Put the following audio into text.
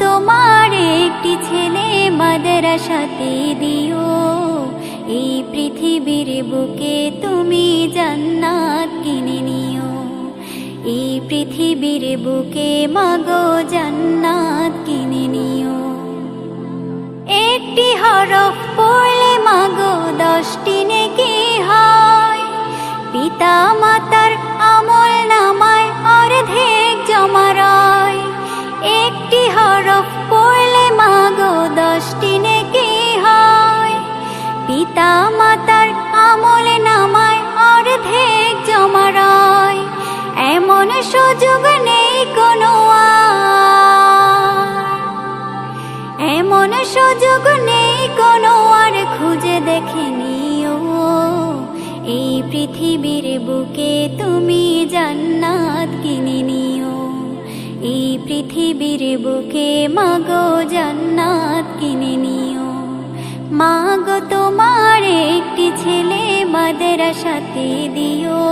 তোমার একটি ছেলে মাদ্রাসাতে দিও। এই পৃথিবীর বুকে তুমি জান্নাত কিনে নিও। এই পৃথিবীর বুকে মাগো জান্নাত কিনে নিও। একটি হরফ পড়লে মাগো দশটি নেকি হয়। পিতা মাতার হরফ পড়লে মাগো দশটি নেকি হয়। পিতা মাতার আমলে নামায় অর্ধেক জমা রয়। এমন সুযোগ নেই কোনো এমন সুযোগ নেই কোনো আর, খুঁজে দেখে নিও। এই পৃথিবীর বুকে তুমি এই পৃথিবীর বুকে মাগো জান্নাত কিনে নিও। মাগো তোমার একটি ছেলে মাদ্রাসাতে দিও।